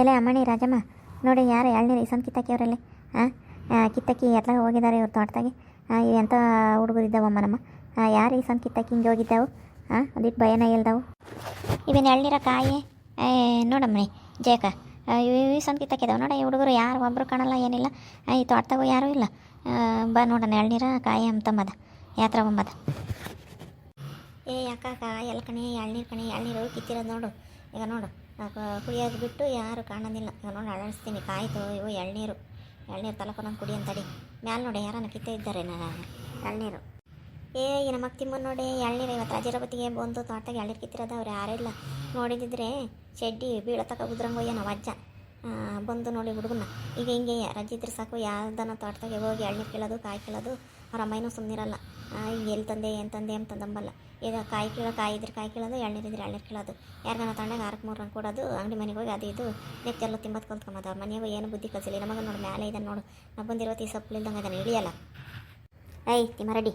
ಎಲೆ ಅಮ್ಮಣಿ ರಾಜಮ್ಮ, ನೋಡಿ ಯಾರು ಎಳ್ನೀರು ಇಸೊಂದು ಕಿತ್ತಕ್ಕಿ ಅವರಲ್ಲಿ? ಹಾಂ ಕಿತ್ತಕ್ಕಿ ಎಲ್ಲ ಹೋಗಿದ್ದಾರೆ ಇವ್ರು ತೋಟದಾಗೆ. ಎಂಥ ಹುಡುಗರು ಇದ್ದಾವೆ ನಮ್ಮ ಯಾರು ಇಸೊಂದು ಕಿತ್ತಕ್ಕಿ ಹಿಂಗೆ ಹೋಗಿದ್ದಾವು? ಹಾಂ ಅದಿಟ್ಟು ಭಯನ ಇಲ್ದಾವು ಇವೇನು ಎಳ್ನೀರ ಕಾಯಿ? ಏ ನೋಡಮ್ಮನಿ ಜಯಕ ಇಸೊಂದು ಕಿತ್ತಕ್ಕಿದ್ದಾವೆ ನೋಡಿ, ಈ ಹುಡುಗರು ಯಾರು ಒಬ್ಬರು ಕಾಣಲ್ಲ, ಏನಿಲ್ಲ. ಈ ತೋಟದಾಗೂ ಯಾರೂ ಇಲ್ಲ. ಬಾ ನೋಡೋಣ, ಎಳ್ನೀರ ಕಾಯಿ ಅಂತಮ್ಮದ ಯಾತ್ರ ಬಂಬದ. ಏ ಯಾಕಾಕ ಎಲ್ಲ ಕಣಿ, ಎಳ್ನೀರು ಕಣಿ, ಎಳ್ನೀರು ಕಿತ್ತಿರೋದು ನೋಡು. ಈಗ ನೋಡು. ಕುಡಿಯೋದು ಬಿಟ್ಟು ಯಾರು ಕಾಣೋದಿಲ್ಲ. ನಾನು ನೋಡಿ ಅಳಿಸ್ತೀನಿ ಕಾಯ್ತು, ಇವು ಎಳ್ನೀರು. ಎಳ್ನೀರು ತಲಕೊಂಡೊಂದು ಕುಡಿ ಅಂತಡಿ ಮ್ಯಾಲೆ ನೋಡಿ ಯಾರನ್ನ ಕಿತ್ತ ಇದ್ದಾರೆ ಎಳ್ನೀರು. ಏ, ಈ ನಮಗೆ ತಿಮ್ಮನ್ ನೋಡಿ ಎಳ್ನೀರು. ಇವತ್ತು ರಾಜರಬತ್ತಿಗೆ ಬಂದು ತೋಟದಾಗ ಎಳ್ನೀರು ಕಿತ್ತಿರೋದು ಅವ್ರು ಯಾರೂ ಇಲ್ಲ. ನೋಡಿದಿದ್ರೆ ಚಡ್ಡಿ ಬೀಳತಕ್ಕ ಉದ್ರಂಗೋಯ್ಯ ನಾವು ಅಜ್ಜ. ಬಂದು ನೋಡಿ ಹುಡುಗನ ಈಗ ಹಿಂಗೆ, ರಜೆ ಸಾಕು. ಯಾವ್ದನ್ನ ತೋಟದಾಗೆ ಹೋಗಿ ಎಳ್ನೀರು ಕೀಳೋದು, ಕಾಯಿ ಕೀಳೋದು ಅವ್ರ ಅಮ್ಮನೂ ಸುಮ್ಮನಿರಲ್ಲ ಎಲ್ಲಿ ತಂದೆ, ಏನು ತಂದೆ ಅಂತಂದಂಬಲ್ಲ ಈಗ ಕಾಯಿ ಕೀಳೋ ಕಾಯಿ ಇದ್ರೆ ಕಾಯಿ ಕೀಳೋದು, ಎಳ್ನೀರು ಇದ್ರೆ ಎಳ್ನೀರು ಕೀಳೋದು. ಯಾರಿಗಾನ ತಗೊಂಡಾಗ ಆರಕ್ಕೆ ಮೂರು ರಂಗ್ ಕೊಡೋದು, ಅಂಗಡಿ ಮನೆಗೆ ಹೋಗಿ ಅದು ಇದು ನೆಕ್ಕೆಲ್ಲ ತಿಂಬತ್ ಕಲ್ತ್ಕೊಂಬದು ಅವ್ರ ಮನೆಯವ ಏನು ಬುದ್ಧಿ ಕಲಿಸಿಲ್ಲ. ನಮಗೆ ನೋಡಿ ಮೇಲೆ ಇದೆ ನೋಡು. ನಾವು ಬಂದಿರೋ ತೀ ಸೊಪ್ಪು ಅದನ್ನು ಇಳಿಯಲ್ಲ. ಏಯ್, ತಿಮ್ಮ, ರೆಡಿ.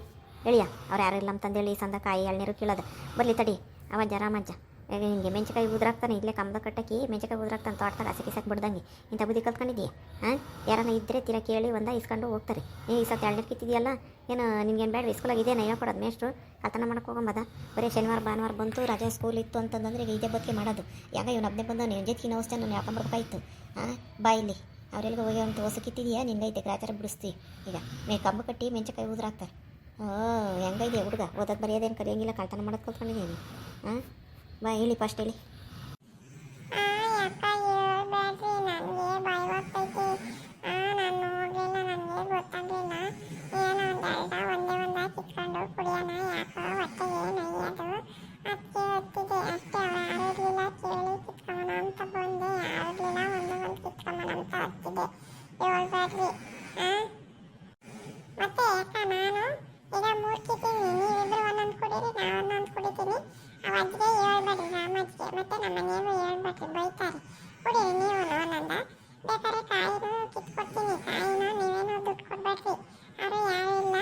ಎಳಿಯ ಅವ್ರು ಯಾರು ಇಲ್ಲ ಅಂತಂದೇಳಿ ಸಂದ ಕಾಯಿ ಎಳ್ನೀರು ಕೀಳೋದು. ಬರಲಿ ತಡಿ. ಅವ ರಾಮಜ್ಜ. ಹಿಂಗೆ ಮೆಂಚಕಾಯಿ ಉದ್ರಾಗ್ತಾನೆ ಇಲ್ಲೇ ಕಂಬದ ಕಟ್ಟಕ್ಕೆ ಮೆಂಚಕಾಯಿ ಉದ್ರಾಗ್ತಾನೆ ತೋಟದಾಗ ಹಸಿ ಕಿಸಕ್ಕೆ ಬಿಡ್ದಂಗೆ. ಇಂಥ ಬುದ್ಧಿ ಕಲ್ತ್ಕೊಂಡಿದ್ದೀಯ? ಹಾಂ ಯಾರನ್ನ ಇದ್ದರೆ ತೀರ ಕೇಳಿ ಒಂದ ಇಸ್ಕೊಂಡು ಹೋಗ್ತಾರೆ. ಏ, ಈ ಸತ್ತು ಎರಡನೇ ಕಿತ್ತಿದೆಯಲ್ಲ? ಏನು ನಿನ್ಗೇನು ಬೇಡ ಸ್ಕೂಲಾಗ ಇದೇನ ಕೊಡೋದು ಮೇಷ್ಟ್ರು? ಕಲ್ತನ ಮಾಡಕ್ಕೆ ಹೋಗಂಬದ? ಬರೀ ಶನಿವಾರ, ಭಾನುವಾರ ಬಂತು, ರಜೆ ಸ್ಕೂಲ್ ಇತ್ತು ಅಂತಂದ್ರೆ ಈಗ ಇದೇ ಬದುಕಿ ಮಾಡೋದು. ಯಾಕೆ ಇವನು ಹಬ್ಬನೇ ಬಂದ ನೀವು ಜೊತೆಗೆ ನೋವಷ್ಟೇ ನಾನು ಯಾಕಂಬರ್ಬೇಕಾಯ್ತು ಹಾಂ ಬಾಯಿಲಿ ಅವರೆಲ್ಲ ಹೋಗಿ ಅಂತ ಹೊಸ ಕಿತ್ತಿದೆಯಾ? ನಿಂಗೈತೆ, ಗ್ರಾಚಾರ ಬಿಡಿಸ್ತೀವಿ ಈಗ ಮೇ ಕಂಬ ಕಟ್ಟಿ ಮೆಂಚಕಾಯಿ ಉದ್ರಾಕ್ತಾರೆ. ಓ ಹೆಂಗೈದೆ ಹುಡುಗ? ಓದೋದು ಬರೆಯೋದೇನು ಕಲಿಯಂಗಿಲ್ಲ, ಕಳ್ತನ ಮಾಡೋದು ಕಲ್ತ್ಕೊಂಡಿದ್ದೀನಿ ಹಾಂ ಬಾ ಹೇಳಿ ಫಸ್ಟ್ ಹೇಳಿ. ಆ ಬಂದೆ ಹೇಳ್ಬೇಡ್ರಿ ನನಗೆ ಒಂದು ಆಗ್ತೈತಿ. ಆ ನಾನು ಹೋಗ್ಲಿಲ್ಲ ನನಗೆ ಗೊತ್ತಾಗ್ಲಿಲ್ಲ ಏನೋ ಒಂದು ಅಲ್ದ ಒಂದೇ ಒಂದ ಕಿತ್ಕೊಂಡು ಕುಡಿಯೋಣ ಯಾಕೋ ಹೊಟ್ಟೆಗೆ ನೈಯೋದು ಅದಕ್ಕೆ ಹೊತ್ತಿದೆ ಅಷ್ಟೇ ಅವ್ರು ಯಾರು ಇರಲಿಲ್ಲ ಕೇಳಿ ಕಿತ್ಕೊಂಬಣ ಅಂತ ಬಂದೆ ಯಾರು ಇರಲಿಲ್ಲ ಒಂದು ಒಂದು ಕಿತ್ಕೊಂಬಣ ಅಂತ ಹತ್ತಿದೆ ಹೇಳ್ಬೇಡ್ರಿ ಆ ಮತ್ತೆ ಯಾಕ ನಾನು ಈಗ ಮೂರು ಕಿತ್ತೀನಿ ನೀವಿಬ್ರು ಒಂದೊಂದು ಕುಡೀರಿ ನಾ ಒಂದೊಂದು ಕುಡಿತೀನಿ ಅವ ಅಜ್ಜಿಗೆ ಹೇಳ್ಬೇಡ್ರಿ ರಾಮಜ್ಜಿಗೆ ಮತ್ತೆ ನಮ್ಮ ಮನೆಯಲ್ಲೂ ಹೇಳ್ಬೇಡ್ರಿ ಬೈತಾರೆ ಕುಡೀರಿ ನೀವು ಒಂದೊಂದ ಬೇಕಾದ್ರೆ ಕಾಯಿನೂ ಕಿತ್ಕೊಡ್ತೀನಿ ಕಾಯಿನೂ ನೀವೇನು ದುಡ್ಡು ಕೊಡ್ಬೇಡ್ರಿ ಅವರು ಯಾರು ಇಲ್ಲ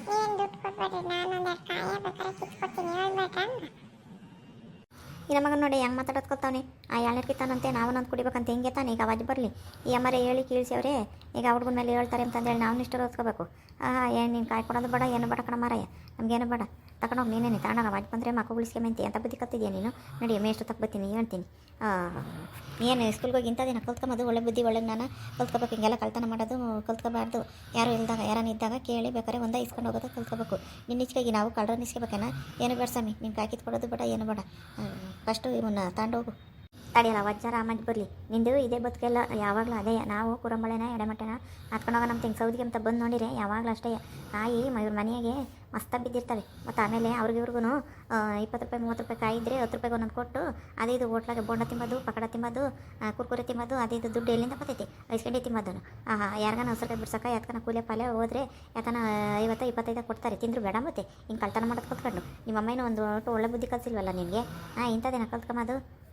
ನೀವೇನು ದುಡ್ಡು ಕೊಡ್ಬೇಡ್ರಿ ನಾನು ಒಂದೆರಡು ಕಾಯ ಬೇಕಾದ್ರೆ ಕಿತ್ಕೊಡ್ತೀನಿ ಹೇಳ್ಬೇಡ್ರ ಈ ನಮಗ ನೋಡಿ ಹೆಂಗೆ ಮಾತಾಡೋದು ಕೊತ್ತಾವನೆ ಆ ಎಳ್ನೀರು ಕಿತ್ತಾನಂತೆ ನಾವು ನಂದು ಕುಡಿಬೇಕಂತ ಹೆಂಗೆ ತಾನೆ ಈಗ ಅವಾಜ್ ಬರಲಿ. ಈ ಅಮ್ಮರೇ ಹೇಳಿ ಕೀಳ್ಸವ್ರೆ ಈಗ ಹುಡುಗನ ಮೇಲೆ ಹೇಳ್ತಾರೆ ಅಂತಂದೇಳಿ ನಾವು ಇಷ್ಟು ಓದ್ಕೋಬೇಕು ಹಾಂ ಏನು ನೀನು ಕಾಯಿ ಕೊಡೋದು ಬೇಡ, ಏನು ಬೇಡ ಕಣ ಮಾರಾಯ. ನಮಗೇನು ಬೇಡ. ತಗೊಂಡೋಗಿ ನೀನೇನೆ ತಗೊಂಡೋಗ ಮಾಡಿ ಬಂದರೆ ಮಕ್ಕ ಉಳಿಸ್ಕೊಂಬಂತಿ ಅಂತ ಬುದ್ಧಿ ಕತ್ತಿದ್ಯಾ ನೀನು? ನಡಿ ಮೇಷ್ಟು ತಕ್ಕ ಬರ್ತೀನಿ ಹೇಳ್ತೀನಿ ಏನು ಸ್ಕೂಲ್ಗೆ ಹೋಗಿ ಇಂಥದ್ದೇನ ಕಲ್ತ್ಕೊಂಬೋದು, ಒಳ್ಳೆ ಬುದ್ಧಿ, ಒಳ್ಳೆ ನಾನು ಕಲ್ತ್ಕೋಬೇಕು. ಹಿಂಗೆಲ್ಲ ಕಳ್ತನ ಮಾಡೋದು, ಕಲ್ತ್ಕೋಬಾರ್ದು. ಯಾರು ಇಲ್ದಾಗ, ಯಾರನ್ನ ಇದ್ದಾಗ ಕೇಳಿ ಬೇಕಾದ್ರೆ ಒಂದೇ ಇಸ್ಕೊಂಡು ಹೋಗೋದು, ಕಲ್ತ್ಕೋಬೇಕು. ನಿನ್ನಿಚ್ಕಾಗಿ ನಾವು ಕಳ್ಳರನ್ನು ಇಸ್ಕೋಬೇಕೇನ? ಏನು ಬೇಡ ಸ್ವಾಮಿ, ನೀನು ಕಾಯಿ ಕಿತ್ಕೊಡೋದು ಬೇಡ, ಏನು ಬೇಡ. ಫಸ್ಟು ಇವನ್ನ ತಗೊಂಡೋಗು ತಡಿಯಲ್ಲ ವಜ್ಜ ರಾಮಜ್ ಬರಲಿ. ನಿಂದು ಇದೇ ಬದುಕೆಲ್ಲ ಯಾವಾಗಲೂ ಅದೇ. ನಾವು ಕುರಂಬಳೆನ, ಎಡಮಟ್ಟೆನ ಹತ್ಕೊಂಡೋಗ ನಮ್ಮ ತಿಂಗ್ ಸೌದಿಗೆ ಅಂತ ಬಂದು ನೋಡಿರಿ ಯಾವಾಗಲೂ ಅಷ್ಟೇ. ಮ- ಇವ್ರ ಮನೆಗೆ ಮಸ್ತಾಗಿ ಬಿದ್ದಿರ್ತವೆ ಮತ್ತು ಆಮೇಲೆ ಅವ್ರಿಗಿವ್ರಿಗೂ ಇಪ್ಪತ್ತು ರೂಪಾಯಿ, ಮೂವತ್ತು ರೂಪಾಯಿ ಕಾಯಿ ಇದ್ದರೆ ಹತ್ತು ರೂಪಾಯಿಗೆ ಒಂದೊಂದು ಕೊಟ್ಟು ಅದೇ ಇದು ಹೋಟ್ಲಾಗೆ ಬೋಂಡ ತಿಂಬೋದು, ಪಕಡ ತಿಂಬೋದು ಕುರ್ಕುರೆ ತಿಂಬೋದು, ಅದೇ ಇದು ದುಡ್ಡು ಎಲ್ಲಿಂದ ಬರ್ತೈತಿ? ಐಸ್ಕಂಡಿ ತಿಂಬೋದನ್ನು ಯಾರಿಗಾನ ರೂಪಾಯಿ ಬಿಡ್ಸಕ್ಕೆ ಯಾತ್ಕನ ಕೂಲೆ ಪಾಲೆ ಹೋದ್ರೆ ಯಾತನ ಐವತ್ತು, ಇಪ್ಪತ್ತೈದು ಕೊಡ್ತಾರೆ. ತಿಂದ್ರು ಬೇಡ ಮತ್ತೆ. ಹಿಂಗೆ ಕಳ್ತನ ಮಾಡೋದು ಕಲ್ತ್ಕೊಂಡು ನಿಮ್ಮ ಅಮ್ಮನೂ ಒಂದು ಒಟ್ಟು ಒಳ್ಳೆ ಬುದ್ಧಿ ಕಲ್ಸಿಲ್ವಲ್ಲ ನಿಮಗೆ ಹಾಂ ಇಂಥದ್ದೇನ ಕಲ್ತ್ಕೊಂಬೋದು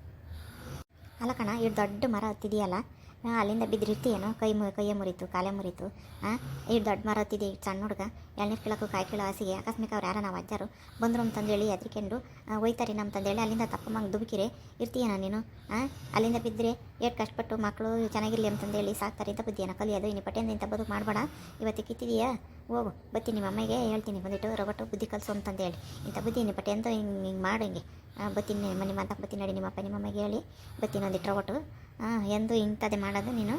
ಅಲ್ಲ ಕಣ ಇಷ್ಟು ದೊಡ್ಡ ಮರ ಹತ್ತಿದೆಯಲ್ಲ? ಅಲ್ಲಿಂದ ಬಿದ್ದಿರ್ತೀಯೇನೋ ಕೈ ಮು, ಕೈಯೇ ಮುರಿತು, ಕಾಲೇ ಮುರಿತು ಹಾಂ ಇಷ್ಟು ದೊಡ್ಡ ಮರ ಹತ್ತಿದೆ ಇಷ್ಟು ಸಣ್ಣ ಹುಡುಗ? ಎಳ್ನೀರು ಕೀಳಕ್ಕೂ ಕಾಯಿ ಕೀಳೋ ಹಾಸಿಗೆ? ಅಕಸ್ಮಿಕ ಅವ್ರು ಯಾರ ನಾವು ಅಜ್ಜರು. ಬಂದರು ಅಂತಂದೇಳಿ ಎದ್ರಿಕೊಂಡು ಒಯ್ತಾರೆ ನಮ್ಮ ತಂದೇಳಿ, ಅಲ್ಲಿಂದ ತಪ್ಪಮ್ಮಂಗೆ ದುಬುಕಿರೆ ಇರ್ತೀಯನ ನೀನು ಹಾಂ ಅಲ್ಲಿಂದ ಬಿದ್ದರೆ ಎಷ್ಟು ಕಷ್ಟಪಟ್ಟು ಮಕ್ಕಳು ಚೆನ್ನಾಗಿರಲಿ ಅಂತಂದೇಳಿ ಸಾಕ್ತಾರೆ ಇಂಥ ಬುದ್ಧಿಯನ್ನ ಕಲಿಯೋದು, ಇನ್ನು ಪಟ್ಟೆಯಿಂದ ಇಂಥ ಬದುಕು ಮಾಡಬೇಡ. ಇವತ್ತು ಕಿತ್ತಿದೆಯಾ? ಹೋಗು ಬತ್ತಿ ನಿಮ್ಮ ಅಮ್ಮಗೆ ಹೇಳ್ತೀನಿ ಬಂದಿಟ್ಟು ರೊಬಟ್ಟು ಬುದ್ಧಿ ಕಲಿಸು ಅಂತಂದೇಳಿ ಇಂಥ ಬುದ್ಧಿ, ಇನ್ನು ಪಟ್ಟೆ ಅಂತ ಹಿಂಗೆ ಹಿಂಗೆ ಮಾಡು ಹಿಂಗೆ. ಬತ್ತೀನಿ ಮನೆ ಮಾತಾಕ್ ಬತ್ತೀನಿ ನಡಿ ನಿಮ್ಮ ಅಮ್ಮಗೆ ಹೇಳಿ. ಬತ್ತೀನಿ ಒಂದಿಟ್ರ ಒಟ್ಟು. ಹಾಂ ಎಂದು ಇಂಥದ್ದೇ ಮಾಡೋದು ನೀನು.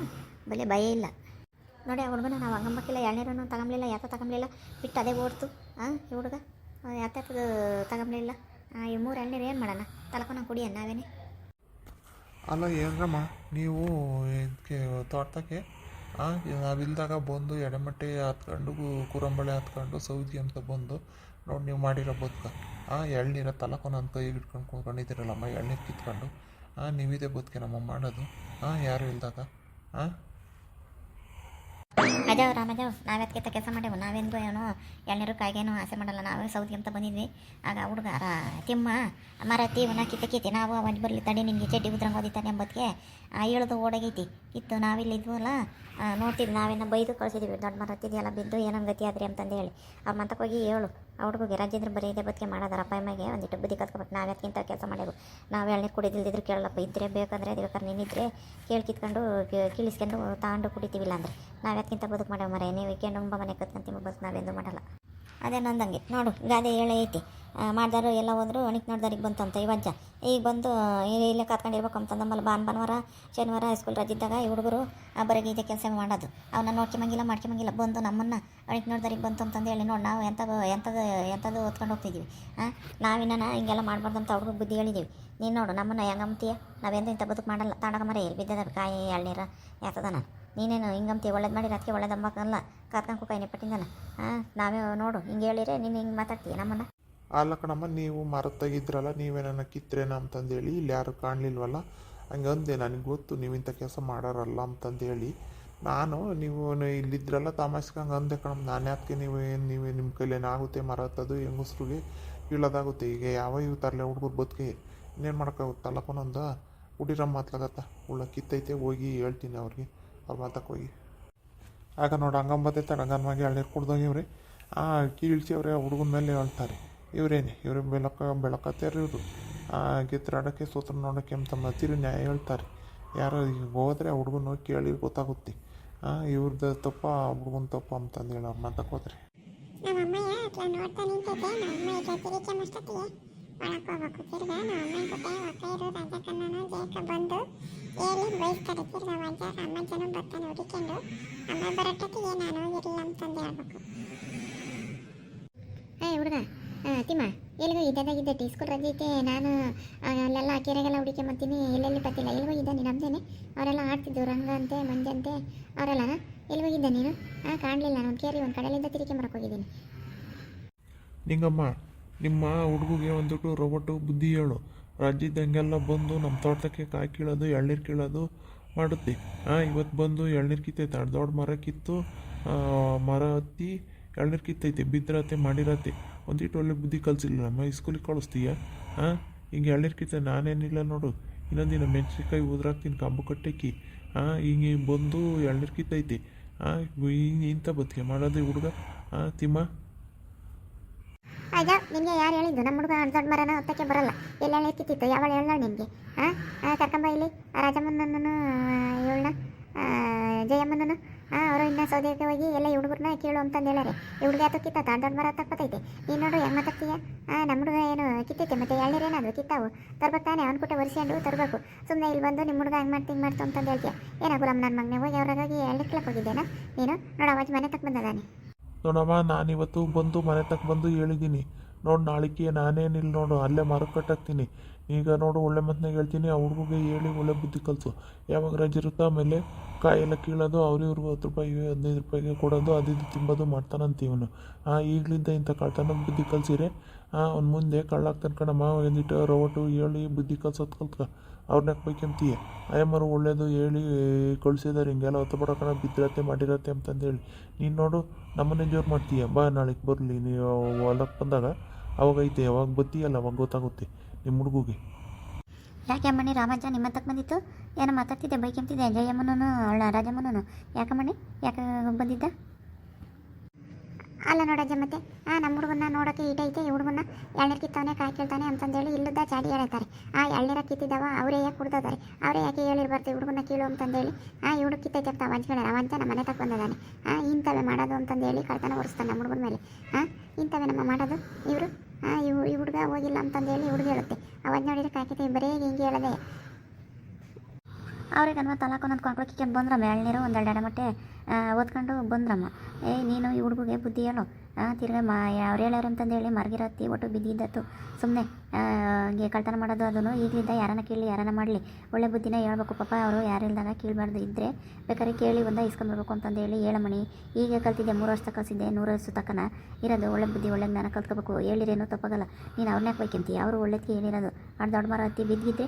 ಬಲೆ ಭಯ ಇಲ್ಲ. ನೋಡಿ, ಆ ಹುಡುಗನ ನಾವು ಹಂಗಂಬಕ್ಕಿಲ್ಲ, ಎಳ್ನೀರನ್ನು ತಗೊಂಬಲಿಲ್ಲ, ಯಾತ ತಗೊಂಬಲಿಲ್ಲ. ಬಿಟ್ಟು ಅದೇ ಓಡ್ತು. ಹಾಂ ಈ ಹುಡುಗ ಯಾತದು ತಗೊಂಬಲಿಲ್ಲ. ಈ ಮೂರು ಎಳ್ನೀರು ಏನು ಮಾಡೋಣ? ತಲಕೋನ ಕುಡಿಯ ನಾವೇನೆ. ಅಲ್ಲ ಏನ್ರಮ್ಮ? ನೀವು ಇದಕ್ಕೆ ತೋಟಕ್ಕೆ ನಾವಿಲ್ದಾಗ ಬಂದು ಎಡಮಟ್ಟೆ ಹತ್ಕೊಂಡು ಕುರಂಬಳೆ ಹತ್ಕೊಂಡು, ಸೌದಿ ಅಂತ ಬಂದು ನೋಡಿ ನೀವು ಮಾಡಿರೋ ಬದುಕ. ಆ ಎಳ್ನೀರ ತಲಕೋನ ಅಂತ ಕೈಗೆ ಇಟ್ಕೊಂಡು ಕೂತ್ಕೊಂಡಿದ್ದೀರಲ್ಲಮ್ಮ ಎಳ್ನೀರು ಕಿತ್ಕೊಂಡು. ಹಾಂ ನೀವಿದೆ ಬದುಕೇನಮ್ಮ ಮಾಡೋದು. ಹಾಂ ಯಾರು ಇಲ್ದಾಗ ಹಾಂ ಅಜಾವ್ ನಾವೇ ಅದಕ್ಕೆ ಕೆಲಸ ಮಾಡೇವು ನಾವೇನು ಏನೋ ಎಳ್ನೀರು ಕಾಯಿಗೇನು ಆಸೆ ಮಾಡಲ್ಲ. ನಾವೇ ಸೌದಿ ಅಂತ ಬಂದಿದ್ವಿ. ಆಗ ಹುಡುಗ ತಿಮ್ಮ ಮರ ತೀವನ ಕಿತ್ತ ಕಿತ್ತಿ ನಾವು ಅವಾಜ್ ಬರಲಿ ತಡಿ, ನಿಮಗೆ ಚಡ್ಡಿ ಉದ್ರಂಗೆ ಓದಿತಾನೆ ಎಂಬತ್ತಿಗೆ ಆ, ಇಳಿದು ಓಡಾಗೈತಿ. ಇತ್ತು ನಾವಿಲ್ಲಿದ್ವಲ್ಲ ನೋಡ್ತಿದ್ವಿ ನಾವೇನೋ ಬೈದು ಕಳಿಸಿದ್ವಿ. ದೊಡ್ಡ ಮರ ಬಿದ್ದು ಏನೋ ಗತಿ ಆದ್ರಿ ಅಂತಂದು ಹೇಳಿ ಅವ್ರ ಮಂತಕ್ಕೆ ಹೋಗಿ ಹೇಳು. ಆ ಹುಡುಗಿಗೆ ರಜೆ ಇದ್ರೆ ಬರೀ ಇದೆ ಬದುಕೆ ಮಾಡೋದಾರ ಅಪ್ಪ ಅಮ್ಮಗೆ? ಒಂದಿಟ್ಟು ಬುದ್ಧಿ ಕಲ್ತ್ಕೊಬೇಕು. ನಾವು ಯಾಕಿಂತ ಕೆಲಸ ಮಾಡೇವು ನಾವು ಎಳ್ನೀರು ಕುಡಿದಿಲ್ದಿದ್ರೆ ಕೇಳಲ್ಲಪ್ಪ. ಇದ್ದರೆ ಬೇಕಂದರೆ ಅದು ಬೇಕಾದ್ರೆ ಕೇಳಿ ಕಿತ್ಕೊಂಡು ಕೀಳಿಸ್ಕೊಂಡು ತಗೊಂಡು ಕುಡಿತೀವಿಲ್ಲ ಅಂದರೆ. ನಾವು ಯಾಕಿಂತ ಬದುಕು ಮಾಡೋ ಮರೆ ನೀವು ಉಂಬ ಮನೆ ಕತ್ಕೊಂತೀವಿ ಬದುಕು ನಾವೆಂದು ಮಾಡಲ್ಲ. ಅದೇ ನಂದಂಗೆ. ನೋಡು ಗಾದೆ ಹೇಳೇ ಐತಿ. ಮಾಡ್ದಾರು ಎಲ್ಲ ಹೋದ್ರು ಒಣಗಿ ನೋಡ್ದಾರಿಗೆ ಬಂತಂತ, ಈ ವಜ್ಜ ಈಗ ಬಂದು ಇಲ್ಲಿ, ಇಲ್ಲೇ ಅಂತ ನಮ್ಮಲ್ಲಿ ಬಾನ್ ಭಾನುವಾರ, ಶನಿವಾರ ಸ್ಕೂಲ್ ರಜಿದ್ದಾಗ ಈ ಹುಡುಗರು ಬರೀ ಗೀತೆ ಕೆಲಸ ಮಾಡೋದು. ಅವನ್ನ ನೋಡ್ಕೊಂಬಂಗಿಲ್ಲ ಮಾಡ್ಕೊಂಬಂಗಿಲ್ಲ ಬಂದು ನಮ್ಮನ್ನು ಒಣಗಿ ನೋಡ್ದಾರಿಗೆ ಬಂತು ಅಂತಂದು ಹೇಳಿ, ನೋಡಿ, ನಾವು ಎಂಥದ್ದು ಎಂಥದ್ದು ಎಂಥದ್ದು ಓದ್ಕೊಂಡು ಹೋಗ್ತಿದ್ದೀವಿ ಹಾಂ ನಾವಿನ್ನ ಹಿಂಗೆಲ್ಲ ಮಾಡಬಾರ್ದು ಅಂತ ಬುದ್ಧಿ ಹೇಳಿದ್ದೀವಿ ನೀನು ನೋಡು, ನಮ್ಮನ್ನು ಹೆಂಗಂತೀಯ? ನಾವೆಂದು ಇಂಥ ಬದುಕು ಮಾಡಲ್ಲ. ತಾಂಡಗ ಮರ ಎಲ್ಲಿ ಬಿದ್ದದ ಕಾಯಿ ಎಳ್ನೀರ ಯಾತದ ನಾನು ನೀನೇನು ಹಿಂಗಂತಿ, ಒಳ್ಳೇದು ಮಾಡಿ ಅದಕ್ಕೆ ಒಳ್ಳೇದು ಅಂಬಕ್ಕಲ್ಲ ಕರ್ಕೊಂಡು ಕೈ ಪಟ್ಟಿದ್ದಾನ ಹಾಂ, ನಾವೇ ನೋಡು, ಹಿಂಗೆ ಹೇಳಿರೆ, ನೀನು ಹಿಂಗೆ ಮಾತಾಡ್ತೀಯ ನಮ್ಮನ್ನು? ಅಲ್ಲ ಕಣಮ್ಮ, ನೀವು ಮರದ ತೆಗಿದ್ರಲ್ಲ ನೀವೇನ ಕಿತ್ರೇನ ಅಂತಂದೇಳಿ, ಇಲ್ಲಿ ಯಾರು ಕಾಣಲಿಲ್ವಲ್ಲ? ಹಂಗೆ ಅಂದೆ, ನನಗೆ ಗೊತ್ತು, ನೀವು ಇಂಥ ಕೆಲಸ ಮಾಡೋರಲ್ಲ ಅಂತಂದೇಳಿ. ನಾನು, ನೀವು ಇಲ್ಲಿದ್ರಲ್ಲ ತಮಾಷೆಗೆ ಹಂಗೆ ಅಂದೆ ಕಣಮ್ಮ, ನಾನು ಯಾಕೆ ನೀವು ಏನು, ನೀವು ನಿಮ್ಮ ಕೈಲಿ ಏನಾಗುತ್ತೆ ಮರ ಹತ್ತದು, ಹೆಂಗಸ್ರಿಗೆ ಇಳದಾಗುತ್ತೆ, ಈಗ ಯಾವ ಇವು ತರಲೆ ಹುಡುಗರು ಬದುಕಿ? ಇನ್ನೇನು ಮಾಡೋಕ್ಕಾಗುತ್ತಲ್ಲ ಕೊನೊಂದು ಹುಡಿರಮ್ಮ ಮಾತಾಡತ್ತ ಉಳ್ಳ ಕಿತ್ತೈತೆ, ಹೋಗಿ ಹೇಳ್ತೀನಿ ಅವ್ರಿಗೆ. ಅವ್ರ ಮಾತಕ್ಕೆ ಹೋಗಿ ಆಗ ನೋಡಿ ಹಂಗಂಬತ್ತೈತೆ ಹಂಗನ್ವಾಗಿ ಎಳ್ನೀರು ಕುಡ್ದೋಗಿವ್ರಿ ಆ ಕೀಳ್ಸಿಯವ್ರೆ ಹುಡುಗನ ಮೇಲೆ ಹೇಳ್ತಾರೆ. ಇವರೇನೆ, ಇವ್ರ ಬೆಳಕ ಬೆಳಕತ್ತಾರ ಇವರು. ಆ ಗಿತ್ರಾಡೋಕ್ಕೆ, ಸೂತ್ರ ನೋಡೋಕ್ಕೆ ಅಂತ ಮತ್ತಿರು ನ್ಯಾಯ ಹೇಳ್ತಾರೆ. ಯಾರೋ ಈಗ ಹೋದ್ರೆ ಆ ಹುಡುಗನ ಹೋಗಿ ಕೇಳಿ ಗೊತ್ತಾಗುತ್ತೆ. ಇವ್ರದ್ದು ತಪ್ಪ ಹುಡುಗನ ತಪ್ಪ ಅಂತಂದು ಹೇಳಿ ಅವ್ರ ಮಾತಕ್ಕೆ ಹೋದ್ರಿ ಬಂದು ಹೇಳಿ ಕಡೆಗೆ ನಮ್ಮ ವಜ್ಜ ಅಮ್ಮಜ್ಜನೂ ಬರ್ತಾನೆ ಹುಡುಕೊಂಡು ಅಮ್ಮ ಬರೋಟಕ್ಕೆ ನಾನು ಇರಲಿಲ್ಲ ಅಂತಂದು ಹೇಳ್ಬೇಕು. ಏ ಹುಡುಗ ತಿಮ್ಮ ಎಲ್ಲಿಗೂ ಇದ್ದಾಗಿದ್ದೆ ಟೀ ಸ್ಕೂಲ್ ರಜೆ ಐತೆ ನಾನು ಅಲ್ಲೆಲ್ಲ ಕೆರೆಗೆಲ್ಲ ಬರ್ತೀನಿ ಎಲ್ಲೆಲ್ಲಿ ಬರ್ತಿಲ್ಲ ಎಲ್ಲಿಗೂ ಇದ್ದ ನೀನು ನಮ್ದೇನೆ ಅವರೆಲ್ಲ ಆಡ್ತಿದ್ದು ರಂಗ ಅಂತೆ ಮಂಜಂತೆ ಅವರೆಲ್ಲ ಎಲ್ಲಿಗೋ ಇದ್ದ ನೀನು? ಹಾಂ ಕಾಣಲಿಲ್ಲ ನಾನು ಒಂದು ಕೇರಿ ಒಂದು ಕಡೆಯಿಂದ ತಿರುಗಿ ಹೋಗಿದ್ದೀನಿ. ನಿಂಗಮ್ಮ ನಿಮ್ಮ ಹುಡುಗಿಗೆ ಒಂದಿಟ್ಟು ರೋಬೋಟು ಬುದ್ಧಿ ಹೇಳು. ರಾಜ್ಯದಂಗೆಲ್ಲ ಬಂದು ನಮ್ಮ ತೋಟಕ್ಕೆ ಕಾಯಿ ಕೀಳೋದು, ಎಳ್ನೀರು ಕೀಳೋದು ಮಾಡುತ್ತೆ. ಹಾಂ ಇವತ್ತು ಬಂದು ಎಳ್ನೀರು ಕಿತ್ತೈತೆ. ಅರ್ಧ ದೊಡ್ಡ ಮರ ಕಿತ್ತು ಮರ ಹತ್ತಿ ಎಳ್ನೀರು ಕಿತ್ತೈತೆ. ಬಿದ್ದಿರತ್ತೆ, ಮಾಡಿರತ್ತೆ. ಒಂದಿಟ್ಟು ಒಳ್ಳೆ ಬುದ್ಧಿ ಕಲಿಸಿಲ್ಲ. ನಮ್ಮ ಸ್ಕೂಲಿಗೆ ಕಳಿಸ್ತೀಯ? ಹಾಂ ಹಿಂಗೆ ಎಳ್ನೀರು ಕಿತ್ತ ನಾನೇನಿಲ್ಲ ನೋಡು. ಇನ್ನೊಂದಿನ ಮೆಣಸಿನ್ಕಾಯಿ ಉದ್ರಾಕ್ತೀನಿ, ಕಂಬು ಕಟ್ಟಕ್ಕಿ. ಹಾಂ ಹಿಂಗೆ ಬಂದು ಎಳ್ನೀರು ಕಿತ್ತೈತೆ. ಹಾಂ ಇಂಥ ಬದುಕೆ ಮಾಡೋದು ಹುಡುಗ. ಹಾಂ ತಿಮ್ಮ. ಅಜ್ಜ ನಿಮಗೆ ಯಾರು ಹೇಳಿದ್ದು? ನಮ್ಮ ಹುಡುಗ ದೊಡ್ಡ ಮರನ ಹೊತ್ತಕ್ಕೆ ಬರಲ್ಲ. ಎಲ್ಲ ಕಿತ್ತಿತ್ತು ಯಾವಳು ಹೇಳ ನಿಮಗೆ ಹಾಂ ಕರ್ಕೊಂಬ ಇಲ್ಲಿ. ರಾಜಮ್ಮನನ್ನು ಇವಳನ್ನ ಜಯಮ್ಮನನ್ನು. ಹಾಂ ಅವರು ಇನ್ನೂ ಸೌದೆಗೆ ಹೋಗಿ ಎಲ್ಲ ಈ ಹುಡುಗರನ್ನ ಕೇಳು ಅಂತಂದು ಹೇಳಾರೆ ಈ ಹುಡುಗ ಆತು ಕಿತ್ತ ದೊಡ್ಡ ಮರ ತಪ್ಪತೈತೆ ನೀನು ನೋಡು, ಹೆಂಗೆ ಮಾತಾಡ್ತೀಯ? ಹಾಂ ನಮ್ಮ ಹುಡುಗ ಏನು ಕಿತ್ತೈತೆ ಮತ್ತೆ ಎಳ್ನೀರೇನಾದ್ರು ಕಿತ್ತಾವು? ತರ್ಬೇಕು ತಾನೆ, ಅವ್ನ ಕುಟ್ಟ ಒರೆಸ್ಕೊಂಡು ತರಬೇಕು. ಸುಮ್ಮನೆ ಇಲ್ಲಿ ಬಂದು ನಿಮ್ಮ ಹುಡುಗ ಹಂಗೆ ಮಾಡ್ತು ಹಿಂಗೆ ಮಾಡ್ತು ಅಂತಂದು ಹೇಳ್ತೀಯ. ಏನಾಗುಲ್ಲ ನನ್ನ ಮಗನೇ ಹೋಗಿ ಅವ್ರಾಗಿ ಎಳ್ಳಿಕ್ಲಕ್ಕೆ ಹೋಗಿದ್ದೇನಾ? ನೀನು ನೋಡು ಅವಾಜ್ ಮನೆ ತಕ್ಕ ಬಂದದಾನೆ. ನೋಡಮ್ಮ ನಾನಿವತ್ತು ಬಂದು ಮನೆ ತಕ್ಕ ಬಂದು ಹೇಳಿದ್ದೀನಿ ನೋಡು ನಾಳಿಕೆ ನಾನೇನಿಲ್ಲ ನೋಡು, ಅಲ್ಲೇ ಮಾರುಕಟ್ಟಾಗ್ತೀನಿ ಈಗ ನೋಡು, ಒಳ್ಳೆ ಮತ್ನಾಗ ಹೇಳ್ತೀನಿ, ಆ ಹುಡುಗಿಗೆ ಹೇಳಿ ಒಳ್ಳೆ ಬುದ್ಧಿ ಕಲಿಸು. ಯಾವಾಗ ರಜೆ ಇರುತ್ತೋ ಆಮೇಲೆ ಕಾಯೆಲ್ಲ ಕೀಳೋದು ಅವ್ರಿವ್ರಿಗೆ ಹತ್ತು ರೂಪಾಯಿ ಹದಿನೈದು ರೂಪಾಯಿಗೆ ಕೊಡೋದು, ಅದು ಇದು ತಿಂಬೋದು ಮಾಡ್ತಾನಂತ ಇವನು. ಈಗಲಿಂದ ಇಂಥ ಕಳ್ತನ ಬುದ್ಧಿ ಕಲಿಸಿರೆ ಹಾಂ ಅವ್ನು ಮುಂದೆ ಕಳ್ಳಾಗ್ತಾನೆ ಕಣಮ್ಮ. ಎಂದಿಟ್ಟು ರೋಟು ಹೇಳಿ, ಬುದ್ಧಿ ಕಲ್ಸೋದು ಕಲ್ತ್ಕ. ಅವ್ರನ್ನ ಬೇಕಂತೀಯ? ಅಯ್ಯಮ್ಮರು ಒಳ್ಳೇದು ಹೇಳಿ ಕಳಿಸಿದಾರೆ ಹಿಂಗೆಲ್ಲ ಹೊತ್ತು ಬರೋಕಣ ಬಿದ್ದಿರತ್ತೆ, ಮಾಡಿರತ್ತೆ ಅಂತಂದೇಳಿ. ನೀನು ನೋಡು, ನಮ್ಮನ್ನೇ ಜೋರು ಮಾಡ್ತೀಯ? ಬಾ, ನಾಳೆಗೆ ಬರಲಿ. ನೀವು ಹೊಲಕ್ಕೆ ಬಂದಾಗ ಅವಾಗ ಐತೆ ಯಾವಾಗ ಬತ್ತೀಯಲ್ಲ, ಅವಾಗ ಗೊತ್ತಾಗುತ್ತೆ ನಿಮ್ಮ ಹುಡುಗಿಗೆ. ಯಾಕೆ ಅಮ್ಮಣ್ಣಿ, ರಾಮಜ್ಜ ನಿಮ್ಮ ಹತ್ತಕ್ಕೆ ಬಂದಿತ್ತು? ಏನೋ ಮಾತಾಡ್ತಿದ್ದೆ, ಬೈಕೆಂತಿದ್ದೆ. ಜಯಮ್ಮನೂ ರಾಜಮ್ಮನೂ ಯಾಕಮ್ಮಣ್ಣಿ, ಯಾಕೆ ಬಂದಿದ್ದ? ಅಲ್ಲ ನೋಡಜ್ಜ ಮತ್ತೆ? ಆ ನಮ್ಮ ಹುಡುಗನ್ನ ನೋಡೋಕೆ ಈಟೈತೆ ಈ ಹುಡುಗನ್ನ ಎಳ್ನೀರು ಕಿತ್ತಾನೆ ಕಾಯಿ ಕೇಳ್ತಾನೆ ಅಂತಂದೇಳಿ ಇಲ್ಲದ ಚಾಡಿ ಹೇಳ್ತಾರೆ ಆ, ಎಳ್ನೀರ ಕಿತ್ತಿದ್ದಾವ ಅವರೇ ಯಾಕೆ ಕುಡ್ದಾರೆ ಅವರೇ ಯಾಕೆ ಹೇಳಿರ್ಬಾರ್ದು ಈ ಹುಡುಗನ್ನ ಕೀಳು ಅಂತಂದೇಳಿ? ಆ ಈ ಹುಡುಗ ಕಿತ್ತೈತೆ ಅಂತ ವಂಚನೆ ಅವಂತ ನಮ್ಮ ಮನೆ ತಕ್ಕ ಬಂದದಾನೆ ಆ, ಇಂಥವೇ ಮಾಡೋದು ಅಂತಂದೇಳಿ ಕಳ್ತನ ಒರೆಸ್ತಾನೆ ನಮ್ಮ ಹುಡುಗನ ಮೇಲೆ. ಆ, ಇಂಥವೇ ನಮ್ಮ ಮಾಡೋದು ಇವರು? ಆ, ಇವು, ಈ ಹುಡುಗ ಹೋಗಿಲ್ಲ ಅಂತಂದೇಳಿ ಹುಡುಗ ಹೇಳುತ್ತೆ. ಅವಾಗ ನೋಡಿದ್ರೆ ಕಾಯ್ಕೈತೆ ಬರೀ ಹಿಂಗೆ ಹೇಳದೆ. ಅವ್ರಿಗೆ ಅನ್ವ ತಲಾಕ್ ಒಂದೊಂದು ಕೊಂಡ್ಕೊಳಕ್ಕೆ ಬಂದ್ರಮ್ಮ. ಎಳ್ನೀರು ಒಂದೆರಡು ಎಡಮಟ್ಟೆ ಓದ್ಕೊಂಡು ಬಂದ್ರಮ್ಮ. ಏಯ್, ನೀನು ಈ ಹುಡುಗಿಗೆ ಬುದ್ಧಿ ಹೇಳು. ತಿರ್ಗ ಮಾ, ಅವ್ರು ಹೇಳ್ಯಾರ ಅಂತಂದೇಳಿ ಮರ್ಗಿರತ್ತಿ, ಒಟ್ಟು ಬಿದ್ದಿದ್ದತ್ತು. ಸುಮ್ಮನೆ ಕಳ್ತನ ಮಾಡೋದು ಅದನ್ನು ಈಗಲಿಂದ ಯಾರನ್ನ ಕೇಳಿ ಯಾರನ್ನ ಮಾಡಲಿ. ಒಳ್ಳೆ ಬುದ್ಧಿನ ಹೇಳ್ಬೇಕು. ಪಾಪ ಅವರು ಯಾರು ಇಲ್ದಾಗ ಕೇಳಬಾರ್ದು ಇದ್ದರೆ ಬೇಕಾದ್ರೆ ಕೇಳಿ ಒಂದ ಅಂತಂದು ಹೇಳಿ ಹೇಳಮಣಿ ಈಗ ಕಲ್ತಿದ್ದೆ ಮೂರು ವರ್ಷ ಕಲಿಸಿದ್ದೆ, ನೂರು ವರ್ಷ ತಕ್ಕನ ಇರೋದು ಒಳ್ಳೆ ಬುದ್ಧಿ, ಒಳ್ಳೆ ಜ್ಞಾನ ಕಲ್ತ್ಕೋಬೇಕು. ಹೇಳಿರೇನೋ ತಪ್ಪಾಗಲ್ಲ. ನೀನು ಅವ್ರನ್ನ ಬೇಕಂತೀಯ ಅವರು ಒಳ್ಳೆದಕ್ಕೆ ಹೇಳಿರೋದು. ಆ ದೊಡ್ಡ ಮರ ಹತ್ತಿ ಬಿದ್ದಿದ್ದೆ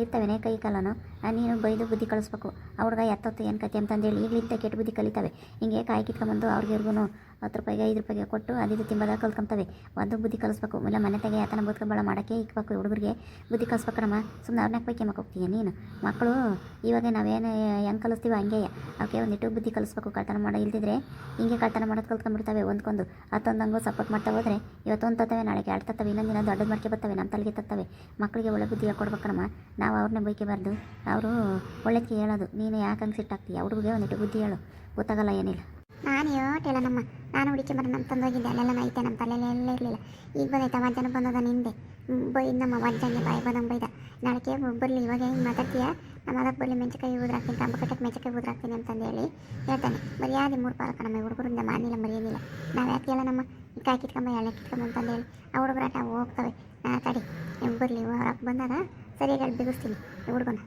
ಇರ್ತವೇನೆ ಕೈ ಕಾಲನು. ನೀನು ಬೈದು ಬುದ್ಧಿ ಕಳಿಸ್ಬೇಕು. ಅವ್ರಿಗೆ ಎತ್ತೊತ್ತು ಏನು ಕತೆ ಅಂತಂದೇಳಿ ಈಗಲಿಂದ ಕೆಟ್ಟ ಬುದ್ಧಿ ಕಲಿತಾವೆ. ಹಿಂಗೆ ಕಾಯಿ ಕಿತ್ಕೊಂಬಂದು ಅವ್ರಿಗೆ ಇವ್ರಿಗೂ ಹತ್ತು ರೂಪಾಯಿಗೆ, ಐದು ರೂಪಾಯಿಗೆ ಕೊಟ್ಟು ಅದಿದು ತಿಂಬದ ಕಲ್ತ್ಕೊಂತವೆ. ಒಂದು ಬುದ್ಧಿ ಕಲಿಸ್ಬೇಕು. ಇಲ್ಲ ಮನೆ ತೆಗೆ, ಆತನ ಬದುಕಬಳ ಮಾಡೋಕ್ಕೆ ಇಕ್ಬೇಕು ಹುಡುಗರಿಗೆ ಬುದ್ಧಿ ಕಲಿಸ್ಬೇಕಮ್ಮ ಸುಮ್ಮನೆ ಅವ್ರನ್ನ ಬೈಕೆ ಹೋಗ್ತೀಯ ನೀನು? ಮಕ್ಕಳು ಇವಾಗ ನಾವೇನು ಹೆಂಗೆ ಕಲಿಸ್ತೀವೋ ಹಂಗೆ. ಅವಕ್ಕೆ ಒಂದಿಟ್ಟು ಬುದ್ಧಿ ಕಲಿಸ್ಬೇಕು, ಕಳ್ತನ ಮಾಡೋ. ಇಲ್ದಿದ್ರೆ ಹಿಂಗೆ ಕಳ್ತನ ಮಾಡೋದು ಕಲ್ತ್ಕೊಂಡ್ಬಿಡ್ತವೆ ಒಂದ್ಕೊಂದು. ಹತ್ತೊಂದಂಗೂ ಸಪೋರ್ಟ್ ಮಾಡ್ತಾ ಹೋದ್ರೆ ಇವತ್ತು ಒಂದು ತತ್ತವೆ, ನಾಳೆಗೆ ಎರಡು ತತ್ತವೆ, ಇನ್ನೊಂದು ದಿನ ದೊಡ್ಡದು ಮಾಡ್ಕೆ ಬರ್ತವೆ ನಮ್ಮ ತಲೆಗೆ ತತ್ತವೆ. ಮಕ್ಕಳಿಗೆ ಒಳ್ಳೆ ಬುದ್ಧಿ ಕೊಡ್ಬೇಕಮ್ಮ ನಾವು ಅವ್ರನ್ನ ಬೈಕೆ ಬಾರ್ದು, ಅವರು ಒಳ್ಳೆದಕ್ಕೆ ಹೇಳೋದು. ನೀನು ಯಾಕೆ ಹಂಗೆ ಸಿಟ್ಟಾಗ್ತೀಯ? ಹುಡುಗಗೆ ಒಂದಿಟ್ಟು ಬುದ್ಧಿ ಹೇಳು. ಗೊತ್ತಾಗಲ್ಲ ಏನಿಲ್ಲ. ನಾನು ಯೋಟಿಲ್ಲ ನಮ್ಮ, ನಾನು ಹುಡುಕಿ ಬರೋಣ ತಂದೋಗಿದ್ದೆ ಅಲ್ಲೆಲ್ಲ ಐತೆ ನಮ್ಮ ತಲೆಯಲ್ಲಿ ಎಲ್ಲ ಇರಲಿಲ್ಲ. ಈಗ ಬಂದೈತೆ ವಜ್ಜನ ಬಂದದ ನಿಂದೆ? ಬೈ, ನಮ್ಮ ವಜ್ಜಂಗೆ ಬಾಯಿ ಬಂದಂಗೆ ಬೈದ. ನಾಳೆಗೆ ಬರಲಿ, ಇವಾಗ ಹಿಂಗೆ ಮಾತಾಡ್ತೀಯ? ನಮ್ಮ ಅದಕ್ಕೆ ಬರಲಿ ಮೆಣಸಿಕಾಯಿ ಉದ್ರಾಕ್ತೀನಿ ಕಂಬ ಕಟ್ಟಕ್ಕೆ ಮೆಣಸಿಕಾಯಿ ಉದ್ರಾಕ್ತೀನಿ ಅಂತಂದು ಹೇಳಿ ಹೇಳ್ತಾನೆ. ಮರ್ಯಾದೆ ಮೂರು ಪಾಲಕ ನಮ್ಮ ಹುಡುಗರಿಂದ ಮಾನಿಲ್ಲ ಮರ್ಯಾದಿಲ್ಲ ನಾವು ಯಾಕೆ ಎಲ್ಲ ನಮ್ಮ ಕಾಯಿ ಕಿತ್ಕೊಂಬ ಎಳೆ ಕಿತ್ಕೊಂಬ ಅಂತಂದು ಹೇಳಿ. ಆ ಹುಡುಗರಾಟ ಹೋಗ್ತವೆ. ನಾ ತಡಿ ಬರಲಿ ಹೊರಗೆ ಬಂದಾಗ ಸರಿಯಾಗಿ ಅಲ್ಲಿ ಬಿಗಿಸ್ತೀನಿ. ಹುಡುಗನ.